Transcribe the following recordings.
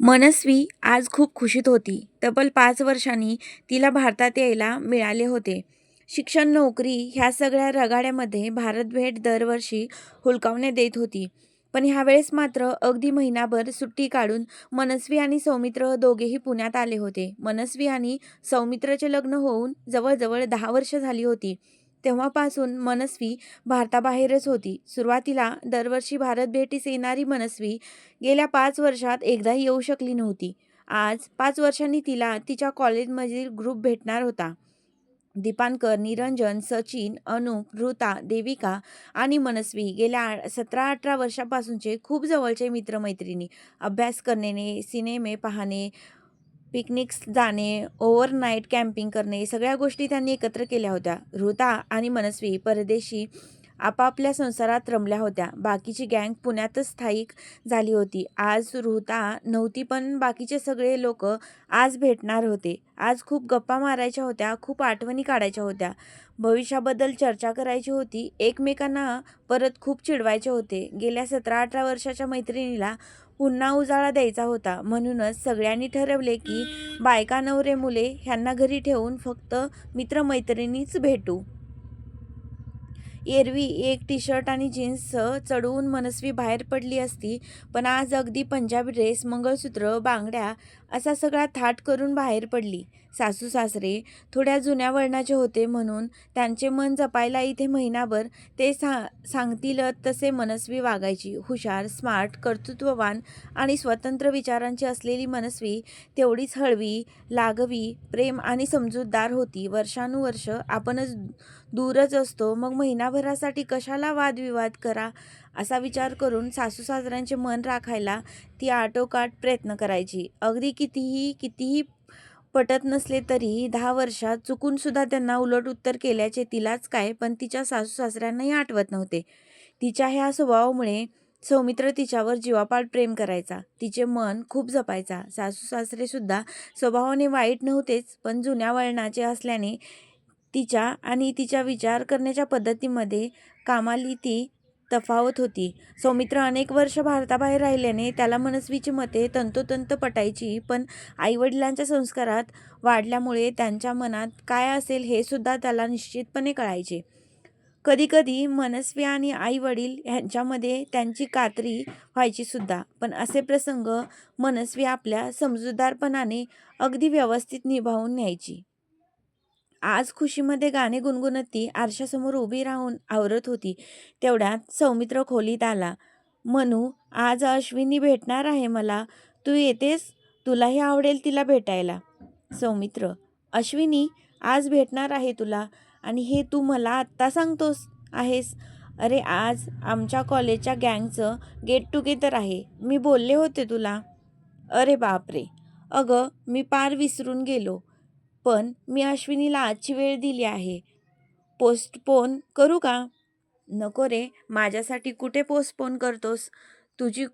मनस्वी आज खूप खुशीत होती. तब्बल पाच वर्षांनी तिला भारतात यायला मिळाले होते. शिक्षण, नोकरी ह्या सगळ्या रगाड्यामध्ये भारत भेट दरवर्षी हुलकावण्या देत होती. पण ह्यावेळेस मात्र अगदी महिनाभर सुट्टी काढून मनस्वी आणि सौमित्र दोघेही पुण्यात आले होते. मनस्वी आणि सौमित्रचे लग्न होऊन जवळजवळ दहा वर्ष झाली होती. तेव्हापासून मनस्वी भारताबाहेरच होती. सुरुवातीला दरवर्षी भारतभेटीस येणारी मनस्वी गेल्या पाच वर्षात एकदाही येऊ शकली नव्हती. आज पाच वर्षांनी तिला तिच्या कॉलेजमधील ग्रुप भेटणार होता. दीपांकर, निरंजन, सचिन, अनुप, ऋता, देविका आणि मनस्वी गेल्या सतरा अठरा वर्षापासूनचे खूप जवळचे मित्रमैत्रिणी अभ्यास करणे, सिनेमे पाहणे, पिकनिक्स जाणे, ओव्हरनाईट कॅम्पिंग करणे सगळ्या गोष्टी त्यांनी एकत्र केल्या होत्या. ऋता आणि मनस्वी परदेशी आपापल्या संसारात रमल्या होत्या. बाकीची गँग पुण्यातच स्थायिक झाली होती. आज रुहता नव्हती पण बाकीचे सगळे लोक आज भेटणार होते. आज खूप गप्पा मारायच्या होत्या, खूप आठवणी काढायच्या होत्या. भविष्याबद्दल चर्चा करायची होती. एकमेकांना परत खूप चिडवायचे होते. गेल्या सतरा अठरा वर्षाच्या मैत्रिणीला पुन्हा उजाळा द्यायचा होता. म्हणूनच सगळ्यांनी ठरवले की बायका, नवरे, मुले ह्यांना घरी ठेवून फक्त मित्रमैत्रिणीच भेटू. एरवी एक टी-शर्ट आणि जीन्स चढवून मनस्वी बाहेर पडली असती पण आज अगदी पंजाबी ड्रेस, मंगळसूत्र, बांगड्या असा सगळा थाट करून बाहेर पडली. सासू-सासरे थोड्या जुन्या वळणाचे होते म्हणून त्यांचे मन जपायला इथे महिनाभर ते सा सांगतील तसे मनस्वी वागायची. हुशार, स्मार्ट, कर्तृत्ववान आणि स्वतंत्र विचारांची असलेली मनस्वी तेवढीच हळवी, लागवी, प्रेम आणि समजूतदार होती. वर्षानुवर्ष आपणच दूरच असतो मग महिनाभरासाठी कशाला वादविवाद करा असा विचार करून सासू-सासऱ्यांचे मन राखायला ती आटोकाट प्रयत्न करायची. अगदी कितीही कितीही पटत नसले तरी दहा वर्षात चुकून सुद्धा त्यांना उलट-उत्तर केल्याचे तिलाच काय पण तिच्या सासू-सासऱ्यांनाही आठवत नव्हते. तिच्या ह्या स्वभावामुळे सौमित्र तिच्यावर जीवापाड प्रेम करायचा. तिचे मन खूप जपायचा. सासू-सासरे सुद्धा स्वभावाने वाईट नव्हतेच पण जुन्या वळणाचे असल्याने तिच्या आणि तिच्या विचार करण्याच्या पद्धतीमध्ये कामाली ती तफावत होती. सौमित्र अनेक वर्ष भारताबाहेर राहिल्याने त्याला मनस्वीची मते तंतोतंत पटायची पण आईवडिलांच्या संस्कारात वाढल्यामुळे त्यांच्या मनात काय असेल हे सुद्धा त्याला निश्चितपणे कळायचे. कधीकधी मनस्वी आणि आईवडील ह्यांच्यामध्ये त्यांची कात्री व्हायची सुद्धा. पण असे प्रसंग मनस्वी आपल्या समजूतदारपणाने अगदी व्यवस्थित निभावून न्यायची. आज खुशीमध्ये गाणे गुणगुणत ती आरशासमोर उभी राहून आवरत होती. तेवढ्यात सौमित्र खोलीत आला. मनू, आज अश्विनी भेटणार आहे मला. तू येतेस? तुलाही आवडेल तिला भेटायला. सौमित्र, अश्विनी आज भेटणार आहे तुला आणि हे तू मला आत्ता सांगतोस आहेस? अरे आज आमच्या कॉलेजच्या गँगचं गेट टुगेदर आहे. मी बोलले होते तुला. अरे बापरे. अगं मी पार विसरून गेलो. पण मी अश्विनीला आजची वेळ दिली आहे. पोस्टपोन करू का? नको रे, माझ्यासाठी कुठे पोस्टपोन करतोस? तुझी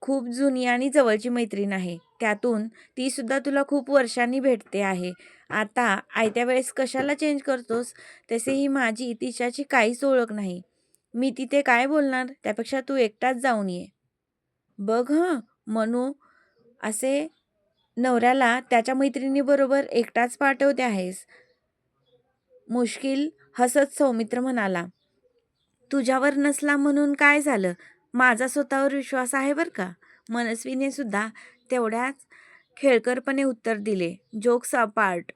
खूप जुनी आणि जवळची मैत्रीण आहे. त्यातून तीसुद्धा तुला खूप वर्षांनी भेटते आहे. आता आयत्या वेळेस कशाला चेंज करतोस? तसेही माझी तिच्याची काहीच ओळख नाही. मी तिथे काय बोलणार? त्यापेक्षा तू एकटाच जाऊन ये. बघ हं मनू, असे नवऱ्याला त्याच्या मैत्रिणीबरोबर एकटाच पाठवते आहेस. मुश्किल हसत सौमित्र म्हणाला. तुझ्यावर नसला म्हणून काय झालं? माझा स्वतःवर विश्वास आहे बरं का. मनस्वीने सुद्धा तेवढ्याच खेळकरपणे उत्तर दिले. जोक्स अपार्ट,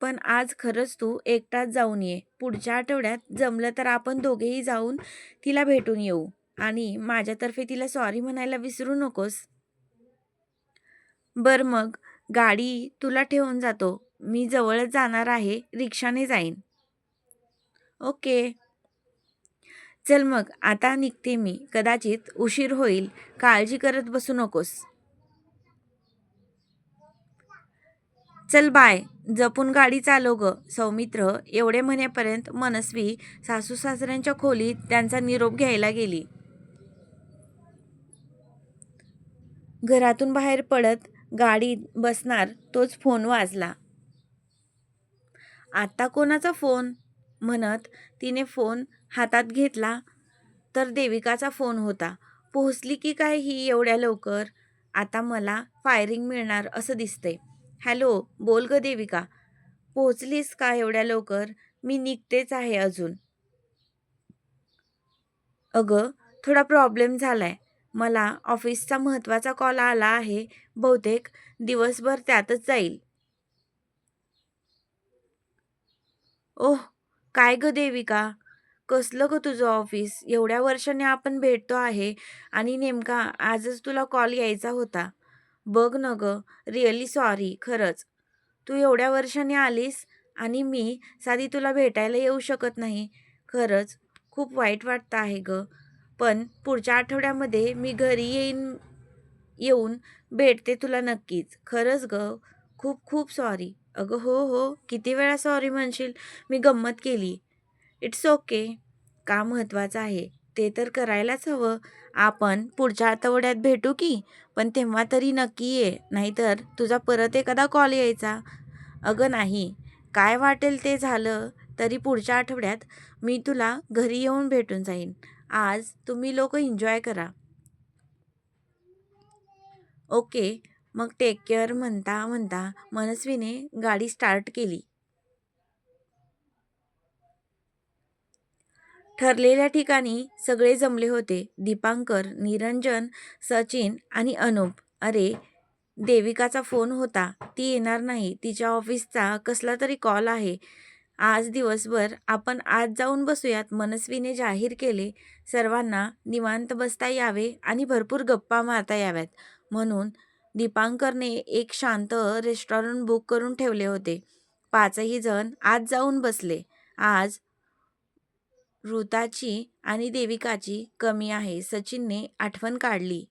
पण आज खरंच तू एकटाच जाऊन ये. पुढच्या आठवड्यात जमलं तर आपण दोघेही जाऊन तिला भेटून येऊ आणि माझ्यातर्फे तिला सॉरी म्हणायला विसरू नकोस. बरं मग गाडी तुला ठेवून जातो. मी जवळच जाणार आहे. रिक्षाने जाईन. ओके. चल मग आता निघते मी. कदाचित उशीर होईल. काळजी करत बसू नकोस. चल बाय. जपून गाडी चालव गं. सौमित्र एवढे म्हणेपर्यंत मनस्वी सासू-सासऱ्यांच्या खोलीत त्यांचा निरोप घ्यायला गेली. घरातून बाहेर पडत गाडीत बसणार तोच फोन वाजला. आत्ता कोणाचा फोन? म्हणत तिने फोन हातात घेतला तर देविकाचा फोन होता. पोहोचली की काय ही एवढ्या लवकर? आता मला फायरिंग मिळणार असं दिसतंय हॅलो बोल ग देविका पोहोचलीस का एवढ्या लवकर मी निघतेच आहे अजून अगं थोडा प्रॉब्लेम झालाय मला ऑफिसचा महत्त्वाचा कॉल आला आहे बहुतेक दिवसभर त्यातच जाईल. ओह काय ग देविका? कसलं ग तुझं ऑफिस? एवढ्या वर्षाने आपण भेटतो आहे आणि नेमका आजच तुला कॉल यायचा होता. बघ न ग रिअली सॉरी खरंच. तू एवढ्या वर्षाने आलीस आणि मी साधी तुला भेटायला येऊ शकत नाही. खरंच खूप वाईट वाटतं आहे गं. पण पुढच्या आठवड्यामध्ये मी घरी येईन येऊन भेटते तुला नक्कीच. खरंच ग? खूप खूप सॉरी अगं हो हो. किती वेळा सॉरी म्हणशील? मी गंमत केली. इट्स ओके का महत्त्वाचं आहे? ते तर करायलाच हवं. आपण पुढच्या आठवड्यात भेटू की? पण तेव्हा तरी नक्की ये. नाहीतर तुझा परत एखादा कॉल यायचा. अगं नाही. काय वाटेल ते झालं तरी पुढच्या आठवड्यात मी तुला घरी येऊन भेटून जाईन. आज तुम्ही लोक एन्जॉय करा. ओके मग टेक केअर म्हणता म्हणता मनस्वीने गाडी स्टार्ट केली. ठरलेल्या ठिकाणी सगळे जमले होते. दीपांकर निरंजन सचिन आणि अनुप. अरे देविकाचा फोन होता. ती येणार नाही. तिच्या ऑफिसचा कसला तरी कॉल आहे. आज दिवसभर आपण आज जाऊन बसूयात मनस्वीने जाहीर केले. सर्वांना निवांत बसता यावे आणि भरपूर गप्पा मारता याव्यात. म्हणून दीपांकरने एक शांत रेस्टॉरंट बुक करून ठेवले होते. पाचही जण आज जाऊन बसले. आज ऋताची आणि देविकाची कमी आहे. सचिनने आठवण काढली.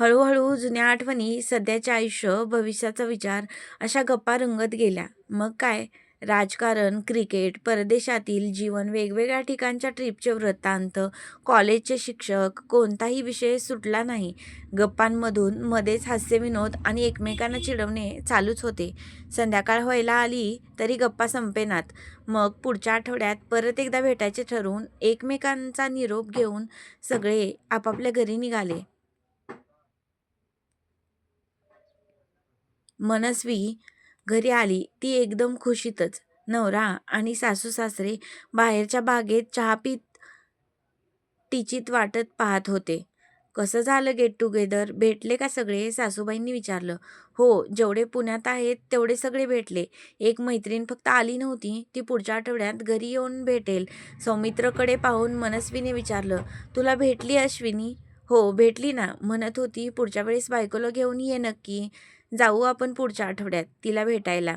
हळूहळू जुन्या आठवणी सध्याचे आयुष्य भविष्याचा विचार अशा गप्पा रंगत गेल्या. मग काय? राजकारण क्रिकेट परदेशातील जीवन वेगवेगळ्या ठिकाणच्या ट्रिपचे वृत्तांत कॉलेजचे शिक्षक कोणताही विषय सुटला नाही. गप्पांमधून मध्येच हास्यविनोद आणि एकमेकांना चिडवणे चालूच होते. संध्याकाळ व्हायला आली तरी गप्पा संपेनात. मग पुढच्या आठवड्यात परत एकदा भेटायचे ठरवून एकमेकांचा निरोप घेऊन सगळे आपापल्या घरी निघाले. मनस्वी घरी आली. ती एकदम खुशीतच. नवरा आणि सासू सासरे बाहेरच्या बागेत चहा पीत टिचित वाटत पाहत होते. कसं झालं गेट टुगेदर भेटले का सगळे? सासूबाईंनी विचारलं. हो जेवढे पुण्यात आहेत तेवढे सगळे भेटले. एक मैत्रीण फक्त आली नव्हती. ती पुढच्या आठवड्यात घरी येऊन भेटेल. सौमित्रकडे पाहून मनस्वीने विचारलं तुला भेटली अश्विनी? हो भेटली ना. म्हणत होती पुढच्या वेळेस बायकोला घेऊन ये नक्की. जाऊ आपण पुढच्या आठवड्यात तिला भेटायला.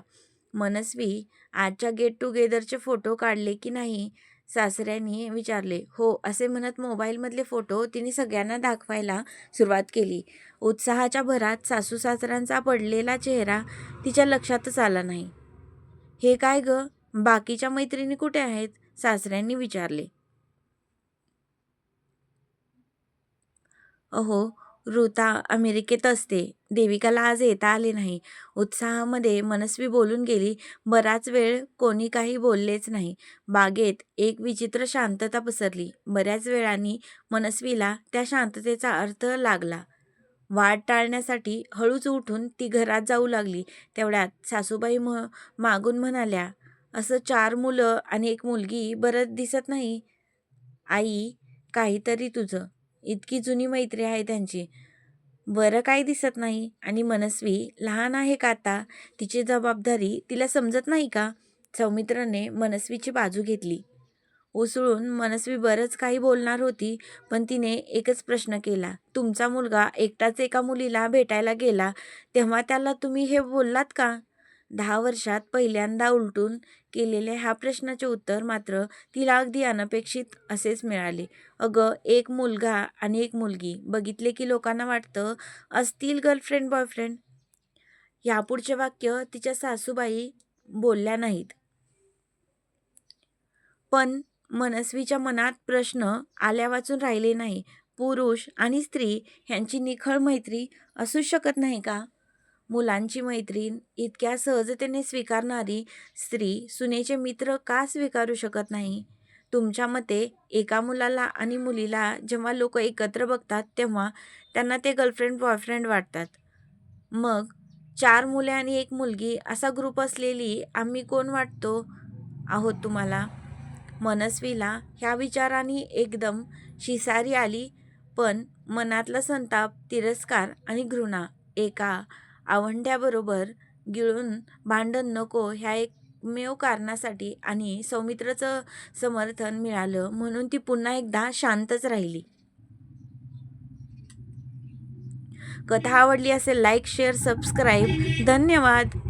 मनस्वी आजच्या गेट टुगेदरचे फोटो काढले की नाही? सासऱ्यांनी विचारले. हो असे म्हणत मोबाईलमधले फोटो तिने सगळ्यांना दाखवायला सुरुवात केली. उत्साहाच्या भरात सासू सासऱ्यांचा पडलेला चेहरा तिच्या लक्षातच आला नाही. हे काय ग? बाकीच्या मैत्रिणी कुठे आहेत? सासऱ्यांनी विचारले. अहो ऋता अमेरिकेत असते. देविकाला आज येता आले नाही. उत्साहामध्ये मनस्वी बोलून गेली. बराच वेळ कोणी काही बोललेच नाही. बागेत एक विचित्र शांतता पसरली. बऱ्याच वेळाने मनस्वीला त्या शांततेचा अर्थ लागला. वाट टाळण्यासाठी हळूच उठून ती घरात जाऊ लागली. तेवढ्यात सासूबाई म मागून म्हणाल्या असं चार मुलं आणि एक मुलगी बरं दिसत नाही. आई काहीतरी तुझं. इतकी जुनी मैत्री आहे त्यांची. बरं काही दिसत नाही. आणि मनस्वी लहान आहे का आता? तिची जबाबदारी तिला समजत नाही का? सौमित्रने मनस्वीची बाजू घेतली. उसळून मनस्वी बरंच काही बोलणार होती पण तिने एकच प्रश्न केला. तुमचा मुलगा एकटाच एका मुलीला भेटायला गेला तेव्हा त्याला तुम्ही हे बोललात का? दहा वर्षात पहिल्यांदा उलटून केलेल्या ह्या प्रश्नाचे उत्तर मात्र तिला अगदी अनपेक्षित असेच मिळाले. अगं एक मुलगा आणि एक मुलगी बघितले की लोकांना वाटतं असतील गर्लफ्रेंड बॉयफ्रेंड यापुढचे वाक्य तिच्या सासूबाई बोलल्या नाहीत. पण मनस्वीच्या मनात प्रश्न आल्या वाचून राहिले नाही. पुरुष आणि स्त्री ह्यांची निखळ मैत्री असूच शकत नाही का? मुलांची मैत्रीण इतक्या सहजतेने स्वीकारणारी स्त्री सुनेचे मित्र का स्वीकारू शकत नाही? तुमच्या मते एका मुलाला आणि मुलीला जेव्हा लोक एकत्र बघतात तेव्हा त्यांना ते गर्लफ्रेंड बॉयफ्रेंड वाटतात. मग चार मुले आणि एक मुलगी असा ग्रुप असलेली आम्ही कोण वाटतो आहोत तुम्हाला? मनस्वीला ह्या विचाराने एकदम शिसारी आली पण मनातला संताप तिरस्कार आणि घृणा एका आवंढ्याबरोबर गिळून भांडण नको ह्या एकमेव कारणासाठी आणि सौमित्रचं समर्थन मिळालं म्हणून ती पुन्हा एकदा शांतच राहिली. कथा आवडली असेल लाईक शेअर सबस्क्राईब धन्यवाद.